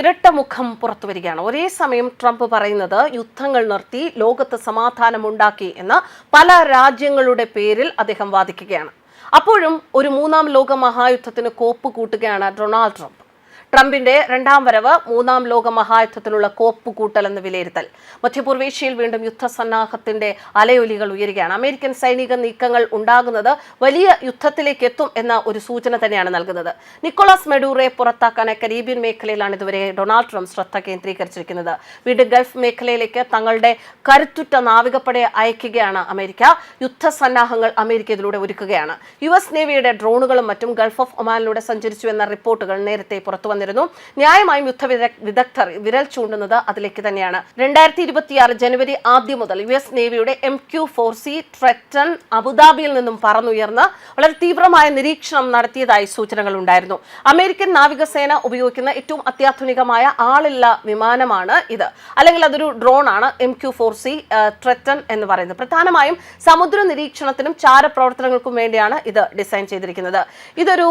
ഇരട്ട മുഖം പുറത്തു വരികയാണ്. ഒരേ സമയം ട്രംപ് പറയുന്നത് യുദ്ധങ്ങൾ നിർത്തി ലോകത്ത് സമാധാനമുണ്ടാക്കി എന്ന് പല രാജ്യങ്ങളുടെ പേരിൽ അദ്ദേഹം വാദിക്കുകയാണ്. അപ്പോഴും ഒരു മൂന്നാം ലോക മഹായുദ്ധത്തിന് കോപ്പ് കൂട്ടുകയാണ് ഡൊണാൾഡ് ട്രംപ്. ട്രംപിന്റെ രണ്ടാം വരവ് മൂന്നാം ലോക മഹായുദ്ധത്തിനുള്ള കോപ്പ് കൂട്ടൽ എന്ന് വിലയിരുത്തൽ. മധ്യപൂർവേഷ്യയിൽ വീണ്ടും യുദ്ധസന്നാഹത്തിന്റെ അലയൊലികൾ ഉയരുകയാണ്. അമേരിക്കൻ സൈനിക നീക്കങ്ങൾ ഉണ്ടാകുന്നത് വലിയ യുദ്ധത്തിലേക്ക് എത്തും എന്ന ഒരു സൂചന തന്നെയാണ് നൽകുന്നത്. നിക്കോളാസ് മെഡൂറെ പുറത്താക്കാൻ കരീബിയൻ മേഖലയിലാണ് ഇതുവരെ ഡൊണാൾഡ് ട്രംപ് ശ്രദ്ധ കേന്ദ്രീകരിച്ചിരിക്കുന്നത്. വീണ്ടും ഗൾഫ് മേഖലയിലേക്ക് തങ്ങളുടെ കരുത്തുറ്റ നാവികപ്പടയെ അയക്കുകയാണ് അമേരിക്ക. യുദ്ധസന്നാഹങ്ങൾ അമേരിക്ക ഇതിലൂടെ ഒരുക്കുകയാണ്. യു എസ് നേവിയുടെ ഡ്രോണുകളും മറ്റും ഗൾഫ് ഓഫ് ഒമാനിലൂടെ സഞ്ചരിച്ചു എന്ന റിപ്പോർട്ടുകൾ നേരത്തെ പുറത്തു വന്നിരുന്നു. ന്യായമായും യുദ്ധ വിദഗ്ധർ വിരൽ ചൂണ്ടുന്നത് അതിലേക്ക് തന്നെയാണ്. രണ്ടായിരത്തി ഇരുപത്തിയാറ് ജനുവരി ആദ്യം മുതൽ U S നേവിയുടെ M Q four C Triton അബുദാബിയിൽ നിന്നും പറന്നുയർന്ന് വളരെ തീവ്രമായ നിരീക്ഷണം നടത്തിയതായി സൂചനകൾ ഉണ്ടായിരുന്നു. അമേരിക്കൻ നാവികസേന ഉപയോഗിക്കുന്ന ഏറ്റവും അത്യാധുനികമായ ആളില്ല വിമാനമാണ് ഇത്. അല്ലെങ്കിൽ അതൊരു ഡ്രോൺ ആണ് M Q four C Triton എന്ന് പറയുന്നത്. പ്രധാനമായും സമുദ്ര നിരീക്ഷണത്തിനും ചാരപ്രവർത്തനങ്ങൾക്കും വേണ്ടിയാണ് ഇത് ഡിസൈൻ ചെയ്തിരിക്കുന്നത്. ഇതൊരു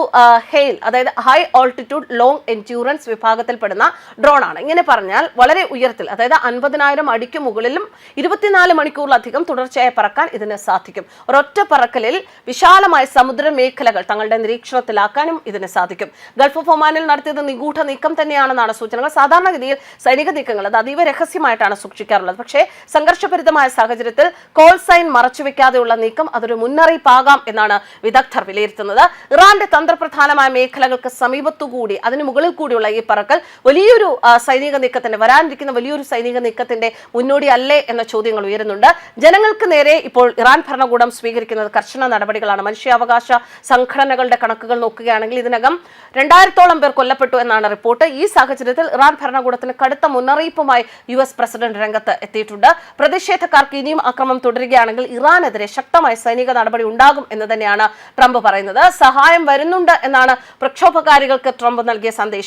ഹെയിൽ അതായത് ഹൈ ഓൾട്ടിറ്റ്യൂഡ് ലോങ് എൻഡ്യൂറൻസ് വിഭാഗത്തിൽപ്പെടുന്ന ഡ്രോൺ ആണ് ഇങ്ങനെ പറഞ്ഞാൽ വളരെ ഉയരത്തിൽ അതായത് അൻപതിനായിരം അടിക്ക് മുകളിലും ഇരുപത്തിനാല് മണിക്കൂറിലധികം തുടർച്ചയായി പറക്കാൻ ഇതിന് സാധിക്കും. ഒരൊറ്റ പറക്കലിൽ വിശാലമായ സമുദ്ര മേഖലകൾ തങ്ങളുടെ നിരീക്ഷണത്തിലാക്കാനും ഇതിന് സാധിക്കും. ഗൾഫ് ഓഫ് ഒമാനിൽ നടത്തിയത് നിഗൂഢ നീക്കം തന്നെയാണെന്നാണ് സൂചനകൾ. സാധാരണഗതിയിൽ സൈനിക നീക്കങ്ങൾ അത് അതീവ രഹസ്യമായിട്ടാണ് സൂക്ഷിക്കാറുള്ളത്. പക്ഷേ സംഘർഷഭരിതമായ സാഹചര്യത്തിൽ കോൾ സൈൻ മറച്ചുവെക്കാതെയുള്ള നീക്കം അതൊരു മുന്നറിയിപ്പാകാം എന്നാണ് വിദഗ്ധർ വിലയിരുത്തുന്നത്. ഇറാന്റെ തന്ത്രപ്രധാനമായ മേഖലകൾക്ക് സമീപത്തുകൂടി അതിന് മുകളിൽ കൂടിയുള്ള ഈ പറക്കൽ വലിയൊരു സൈനിക നീക്കത്തിന്റെ വരാനിരിക്കുന്ന വലിയൊരു സൈനിക നീക്കത്തിന്റെ മുന്നോടി അല്ലേ എന്ന ചോദ്യങ്ങൾ ഉയരുന്നുണ്ട്. ജനങ്ങൾക്ക് നേരെ ഇപ്പോൾ ഇറാൻ ഭരണകൂടം സ്വീകരിക്കുന്നത് കർശന നടപടികളാണ്. മനുഷ്യാവകാശ സംഘടനകളുടെ കണക്കുകൾ നോക്കുകയാണെങ്കിൽ ഇതിനകം രണ്ടായിരത്തോളം പേർ കൊല്ലപ്പെട്ടു എന്നാണ് റിപ്പോർട്ട്. ഈ സാഹചര്യത്തിൽ ഇറാൻ ഭരണകൂടത്തിന് കടുത്ത മുന്നറിയിപ്പുമായി യു എസ് പ്രസിഡന്റ് രംഗത്ത് എത്തിയിട്ടുണ്ട്. പ്രതിഷേധക്കാർക്ക് ഇനിയും അക്രമം തുടരുകയാണെങ്കിൽ ഇറാനെതിരെ ശക്തമായ സൈനിക നടപടി ഉണ്ടാകും എന്ന് തന്നെയാണ് ട്രംപ് പറയുന്നത്. സഹായം വരുന്നുണ്ട് എന്നാണ് പ്രക്ഷോഭകാരികൾക്ക് ട്രംപ് നൽകിയ സന്ദേശം.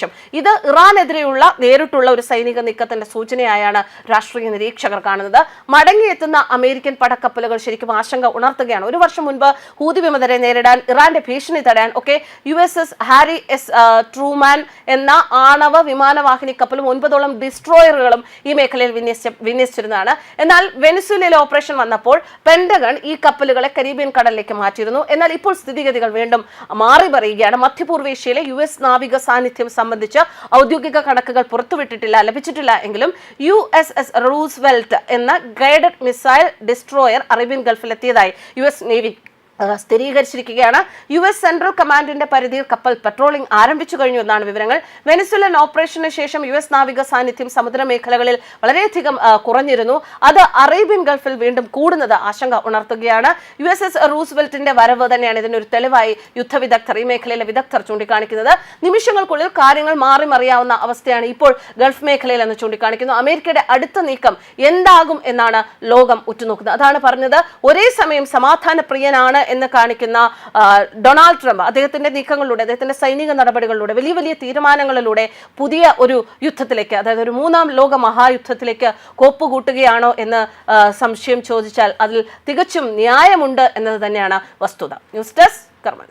ഇത് ഇറാനെതിരെയുള്ള നേരിട്ടുള്ള ഒരു സൈനിക നീക്കത്തിന്റെ സൂചനയായാണ് രാഷ്ട്രീയ നിരീക്ഷകർ കാണുന്നത്. മടങ്ങിയെത്തുന്ന അമേരിക്കൻ പടക്കപ്പലുകൾ ശരിക്കും ആശങ്ക ഉണർത്തുകയാണ്. ഒരു വർഷം മുൻപ് ഹൂതി വിമതരെ നേരിടാൻ ഇറാന്റെ ഭീഷണി തടയാൻ ഒക്കെ U S S Harry S Truman എന്ന ആണവ വിമാനവാഹിനി കപ്പലും ഒൻപതോളം ഡിസ്ട്രോയറുകളും ഈ മേഖലയിൽ വിന്യസിച്ച വിന്യസിച്ചിരുന്നതാണ്. എന്നാൽ വെനിസുലയിലെ ഓപ്പറേഷൻ വന്നപ്പോൾ പെൻഡഗൺ ഈ കപ്പലുകളെ കരീബിയൻ കടലിലേക്ക് മാറ്റിയിരുന്നു. എന്നാൽ ഇപ്പോൾ സ്ഥിതിഗതികൾ വീണ്ടും മാറി പറയുകയാണ് മധ്യപൂർവേഷ്യയിലെ യു എസ് നാവിക സാന്നിധ്യം സംബന്ധിച്ച് ഔദ്യോഗിക കണക്കുകൾ പുറത്തുവിട്ടിട്ടില്ല ലഭിച്ചിട്ടില്ല എങ്കിലും യു എസ് എസ് റൂസ്വെൽറ്റ് എന്ന ഗൈഡഡ് മിസൈൽ ഡിസ്ട്രോയർ അറേബ്യൻ ഗൾഫിലെത്തിയതായി യു എസ് നേവി സ്ഥിരീകരിച്ചിരിക്കുകയാണ്. യു എസ് സെൻട്രൽ കമാൻഡിന്റെ പരിധിയിൽ കപ്പൽ പെട്രോളിംഗ് ആരംഭിച്ചു കഴിഞ്ഞു എന്നാണ് വിവരങ്ങൾ. വെനിസുലൻ ഓപ്പറേഷന് ശേഷം യു എസ് നാവിക സാന്നിധ്യം സമുദ്ര മേഖലകളിൽ വളരെയധികം കുറഞ്ഞിരുന്നു. അത് അറേബ്യൻ ഗൾഫിൽ വീണ്ടും കൂടുന്നത് ആശങ്ക ഉണർത്തുകയാണ്. യു എസ് എസ് റൂസ്വെൽറ്റിന്റെ വരവ് തന്നെയാണ് ഇതിനൊരു തെളിവായി യുദ്ധ വിദഗ്ധർ ഈ മേഖലയിലെ വിദഗ്ധർ ചൂണ്ടിക്കാണിക്കുന്നത്. നിമിഷങ്ങൾക്കുള്ളിൽ കാര്യങ്ങൾ മാറി മറിയാവുന്ന അവസ്ഥയാണ് ഇപ്പോൾ ഗൾഫ് മേഖലയിൽ എന്ന് ചൂണ്ടിക്കാണിക്കുന്നു. അമേരിക്കയുടെ അടുത്ത നീക്കം എന്താകും എന്നാണ് ലോകം ഉറ്റുനോക്കുന്നത്. അതാണ് പറഞ്ഞത്. ഒരേ സമയം സമാധാന പ്രിയനാണ് എന്ന് കാണിക്കുന്ന ഡൊണാൾഡ് ട്രംപ് അദ്ദേഹത്തിന്റെ നീക്കങ്ങളിലൂടെ അദ്ദേഹത്തിന്റെ സൈനിക നടപടികളിലൂടെ വലിയ വലിയ തീരുമാനങ്ങളിലൂടെ പുതിയ ഒരു യുദ്ധത്തിലേക്ക് അതായത് ഒരു മൂന്നാം ലോക മഹായുദ്ധത്തിലേക്ക് കോപ്പ് കൂട്ടുകയാണോ എന്ന് സംശയം ചോദിച്ചാൽ അതിൽ തികച്ചും ന്യായമുണ്ട് എന്നത് തന്നെയാണ് വസ്തുത. ന്യൂസ് ഡെസ്ക് കർമ്മ